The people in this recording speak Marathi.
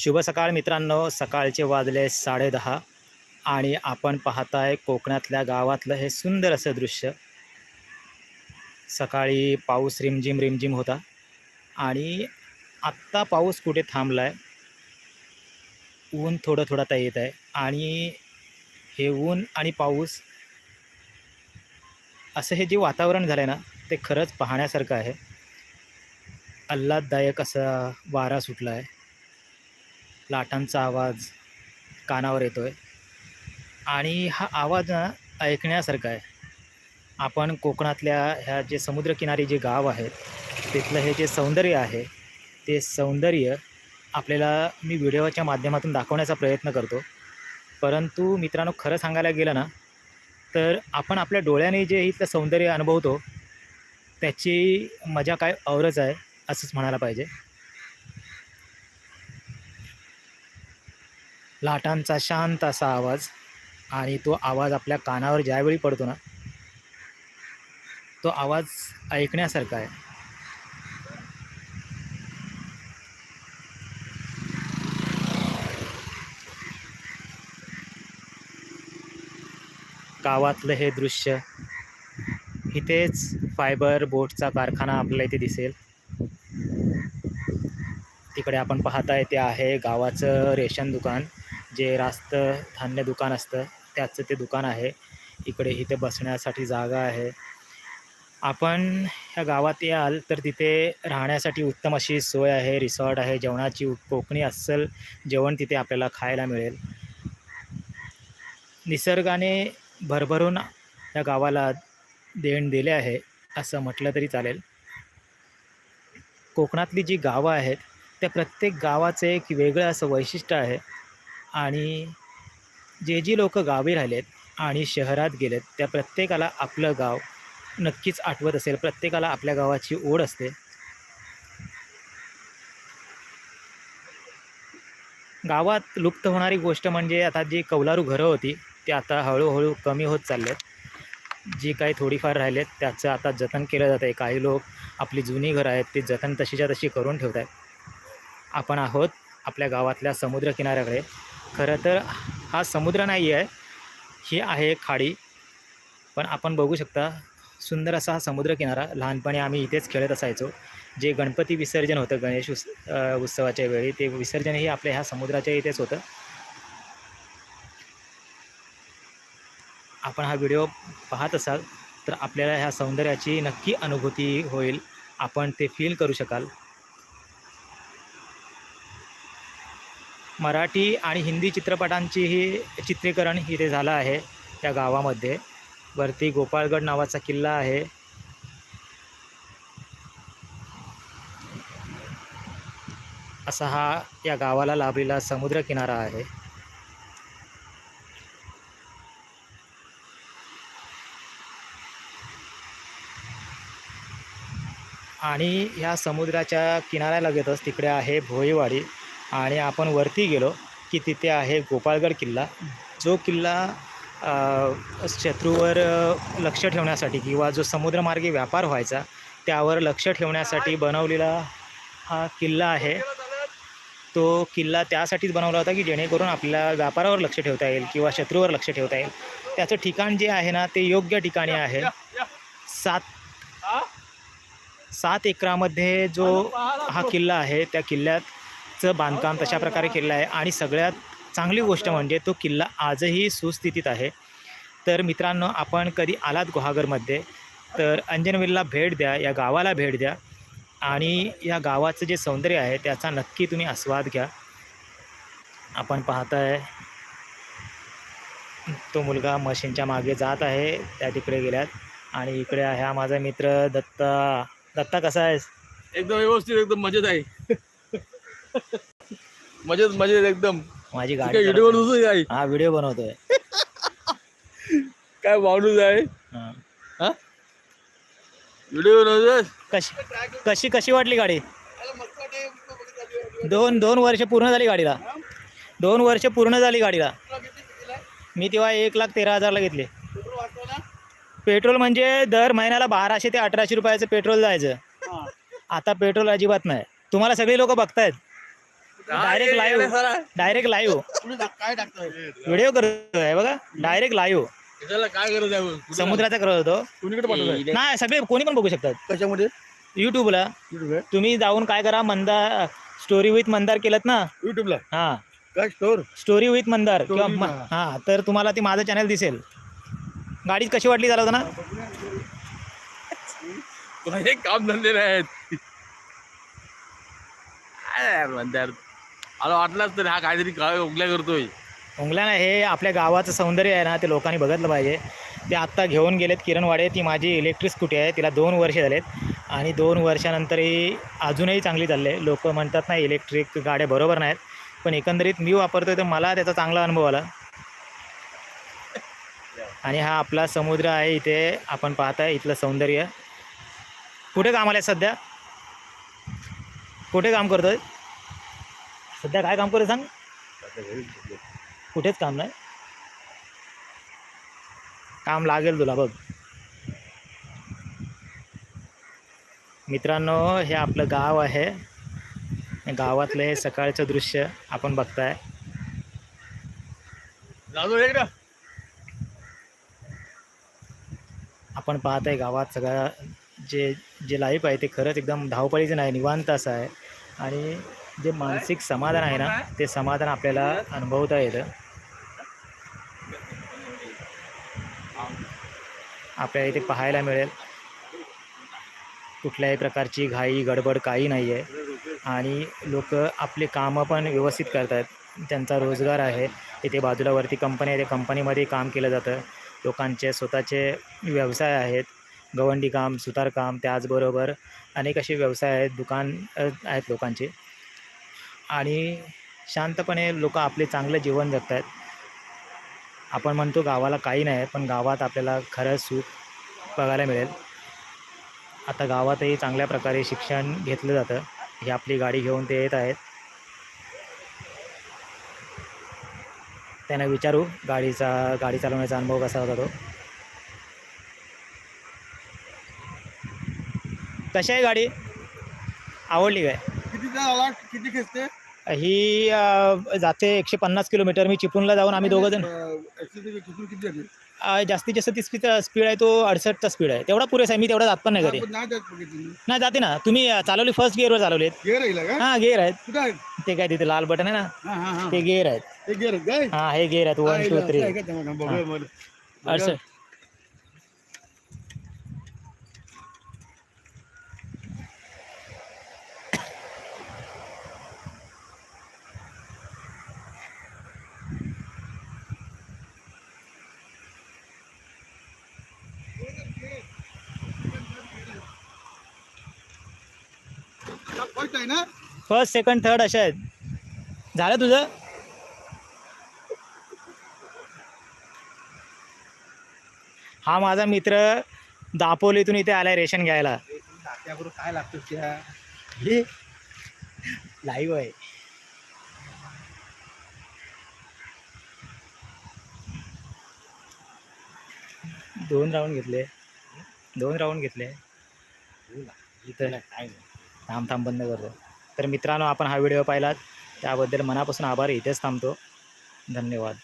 शुभ सकाळ मित्रांनो. सकाळचे वाजले साडेदहा आणि आपण पाहताय कोकणातल्या गावातलं हे सुंदर असं दृश्य. सकाळी पाऊस रिमझिम रिमझिम होता आणि आत्ता पाऊस कुठे थांबला आहे ऊन थोडं थोडं आता येत आहे आणि हे ऊन आणि पाऊस असं हे जे वातावरण झालं आहे ना ते खरंच पाहण्यासारखं आहे. आल्हाददायक असा वारा सुटला आहे लाटांचा आवाज कानावर येतो आहे आणि हा आवाज ना ऐकण्यासारखा आहे. आपण कोकणातल्या ह्या जे समुद्रकिनारी जे गाव आहेत तिथलं हे जे सौंदर्य आहे ते सौंदर्य आपल्याला मी व्हिडिओच्या माध्यमातून दाखवण्याचा प्रयत्न करतो. परंतु मित्रांनो खरं सांगायला गेलं ना तर आपण आपल्या डोळ्याने जे इथलं सौंदर्य अनुभवतो त्याची मजा काय औरच आहे असंच म्हणायला पाहिजे. लाटांचा शांत असा आवाज आणि तो आवाज आपल्या कानावर ज्यावेळी पडतो ना तो आवाज ऐकण्यासारखा आहे. गावातलं हे दृश्य इथेच फायबर बोटचा कारखाना आपल्याला इथे दिसेल. तिकडे आपण पाहताय ते आहे गावाचं रेशन दुकान. जे रास्त धान्य दुकान असतं त्याचं ते दुकान आहे. इकडे इथे बसण्यासाठी जागा आहे. आपण ह्या गावात याल तर तिथे राहण्यासाठी उत्तम अशी सोय आहे रिसॉर्ट आहे जेवणाची उ- कोकणी अस्सल जेवण तिथे आपल्याला खायला मिळेल. निसर्गाने भरभरून या गावाला देण दिले आहे असं म्हटलं तरी चालेल. कोकणातली जी गावं आहेत त्या प्रत्येक गावाचं एक वेगळं असं वैशिष्ट्य आहे. आणि जे जी लोक गावी राहिलेत आणि शहरात गेलेत त्या प्रत्येकाला आपलं गाव नक्कीच आठवत असेल. प्रत्येकाला आपल्या गावाची ओढ असते. गावात लुप्त होणारी गोष्ट म्हणजे आता जी कौलारू घरं होती ती आता हळूहळू कमी होत चाललेत. जी काही थोडीफार राहिलेत त्याचं आता जतन केलं जातं आहे. काही लोक आपली जुनी घरं आहेत ती जतन तशीच्या तशी करून ठेवत आहेत आपण आहोत आपल्या गावातल्या समुद्रकिनाऱ्याकडे खरं तर हा समुद्र नाही आहे. ही आहे खाडी. पण आपण बघू शकता सुंदर असा हा समुद्रकिनारा. लहानपणी आम्ही इथेच खेळत असायचो. जे गणपती विसर्जन होतं गणेश उत्स उत्सवाच्या वेळी ते विसर्जनही आपल्या ह्या समुद्राच्या इथेच होतं. आपण हा व्हिडिओ पाहत असाल तर आपल्याला ह्या सौंदर्याची नक्की अनुभूती होईल. आपण ते फील करू शकाल. मराठी आणि हिंदी चित्रपटांचीही चित्रीकरण इथे झालं आहे त्या गावामध्ये. वरती गोपाळगड नावाचा किल्ला आहे. असा हा या गावाला लाभलेला समुद्रकिनारा आहे. आणि ह्या समुद्राच्या किनाऱ्याला घेतच तिकडे आहे भोईवाडी. आणि आपण वरती गेलो की तिथे आहे गोपाळगड किल्ला. जो किल्ला शत्रूवर लक्ष ठेवण्यासाठी किंवा जो समुद्रमार्गे व्यापार व्हायचा त्यावर लक्ष ठेवण्यासाठी बनवलेला हा किल्ला आहे. तो किल्ला त्यासाठीच बनवला होता की जेणेकरून आपल्याला व्यापारावर लक्ष ठेवता येईल किंवा शत्रूवर लक्ष ठेवता येईल. त्याचं ठिकाण जे आहे ना ते योग्य ठिकाणी आहे. सात सात एकरामध्ये जो हा किल्ला आहे त्या किल्ल्यात किल्ल्याचं बांधकाम तशा प्रकारे केलेलं आहे. आणि सगळ्यात चांगली गोष्ट म्हणजे तो किल्ला आजही सुस्थितीत आहे. तर मित्रांनो आपण कधी आलात गुहागरमध्ये तर अंजनवेलला भेट द्या या गावाला भेट द्या. आणि या गावाचं जे सौंदर्य आहे त्याचा नक्की तुम्ही आस्वाद घ्या. आपण पाहताय तो मुलगा मशीनच्या मागे जात आहे त्या तिकडे गेल्यात. आणि इकडे आहे हा माझा मित्र दत्ता. दत्ता कसा आहेस? एकदम व्यवस्थित एकदम मजेत आहे. मजेत मजेत एकदम. माझी गाडी काय व्हिडिओ. बनवतोय काय हा व्हिडिओ बनवतोय. काय माणूस आहे हा. व्हिडिओ बनवतोय? कशी कशी कशी वाटली गाडी? दोन दोन वर्ष पूर्ण झाली गाडीला. दोन वर्ष पूर्ण झाली गाडीला. मी तेव्हा एक लाख तेरा हजारला घेतले. पेट्रोल म्हणजे दर महिन्याला बाराशे ते अठराशे रुपयाचं पेट्रोल जायचं. आता पेट्रोल अजिबात नाही. तुम्हाला सगळी लोक बघतायत. डायरेक्ट लाईव्ह डायरेक्ट लाईव्ह काय टाकतोय व्हिडिओ करतोय बघा. डायरेक्ट लाईव्ह त्याला काय गरज आहे कुठे- समुद्राचा करत होतो. कुणीकडे नाही सगळे कोणी पण बघू शकतात. कशामध्ये? युट्यूबला तुम्ही जाऊन काय करा मंदार स्टोरी विथ मंदार केलं ना? युट्यूबला हा. काय स्टोर स्टोरी विथ मंदार. किंवा मंदार. हा तर तुम्हाला ती माझं चॅनल दिसेल. गाडी कशी वाटली चालवताना हे काम धंदे नाहीत. काय यार वाटलाच तरी हा काहीतरी काय उगल्या करतोय. उंगला ना हे आपल्या गावाचं सौंदर्य आहे ना ते लोकांनी बघितलं पाहिजे. ते आत्ता घेऊन गेलेत किरणवाडे ती माझी इलेक्ट्रिक स्कूटी आहे तिला दोन वर्ष झालेत. आणि दोन वर्षानंतरही अजूनही चांगली चालले लोक म्हणतात ना इलेक्ट्रिक गाड्या बरोबर नाहीत. पण एकंदरीत मी वापरतोय तर मला त्याचा चांगला अनुभव आला. आणि हा आपला समुद्र आहे इथे आपण पाहताय इथलं सौंदर्य. कुठे कामाला आहे सध्या? कुठे काम करतोय? सध्या काय काम करतोय सांग? कुठेच काम नाही? काम लागेल तुला बघ. मित्रांनो हे आपलं गाव आहे. गावातलं हे सकाळचं दृश्य आपण बघताय. आपण पाहत आहे गावात सगळं जे जे लाईफ आहे ते खरंच एकदम धावपळीचं नाही निवांत असं आहे. आणि जे मानसिक समाधान आहे ना ते समाधान आपल्याला अनुभवता येतं. आपल्याला इथे पाहायला मिळेल. कुठल्याही प्रकारची घाई गडबड काही नाही आहे आणि लोक आपले कामं पण व्यवस्थित करतात त्यांचा रोजगार आहे. इथे बाजूला वरती कंपनी आहे. त्या कंपनीमध्ये काम केलं जातं. लोकांचे स्वतःचे व्यवसाय आहेत. गवंडी काम सुतारकाम त्याचबरोबर अनेक असे व्यवसाय आहेत. दुकान आहेत लोकांचे. आणि शांतपणे लोक आपले चांगलं जीवन जगत आहेत आपण म्हणतो गावाला काही नाही पण गावात आपल्याला खरं सुख बघायला मिळेल. आता गावातही चांगल्या प्रकारे शिक्षण घेतलं जातं. ही आपली गाडी घेऊन ते येत आहेत. त्यांना विचारू गाडीचा गाडी चालवण्याचा अनुभव कसा होता तो. कशी आहे गाडी? आवडली काय? किती खेचते ही अ, जाते एकशे पन्नास किलोमीटर मी चिपळूणला जाऊन आम्ही दोघं जण किती अ, जास्तीत जास्त ती स्पीड स्पीड आहे तो अडसष्टचा स्पीड आहे तेवढा पुरेसा आहे मी तेवढा जात पण नाही घरी नाही जात बघितली नाही जाते ना तुम्ही अ, चालवली फर्स्ट गिअरवर चालवलीत गेअर आहे का हां गेअर आहेत कुठं आहे ते काय तिथे लाल बटन आहे ना हा हा हा ते गेअर आहेत ते गेअर काय हां हे गेअर आहेत वन टू थ्री. अडसष्ट फर्स्ट आहे ना? फर्स्ट सेकंड थर्ड अशा आहेत. झालं तुझं? हा माझा मित्र दापोलीतून इथे आलाय रेशन घ्यायला. काय लागतं त्या? हे? लाईव्ह आहे. दोन राऊंड घेतले. दोन राऊंड घेतले. इथं थांब थांब बंद करतो. तर मित्रांनो आपण हा व्हिडिओ पाहिलात त्याबद्दल मनापासून आभार. इथेच थांबतो. धन्यवाद.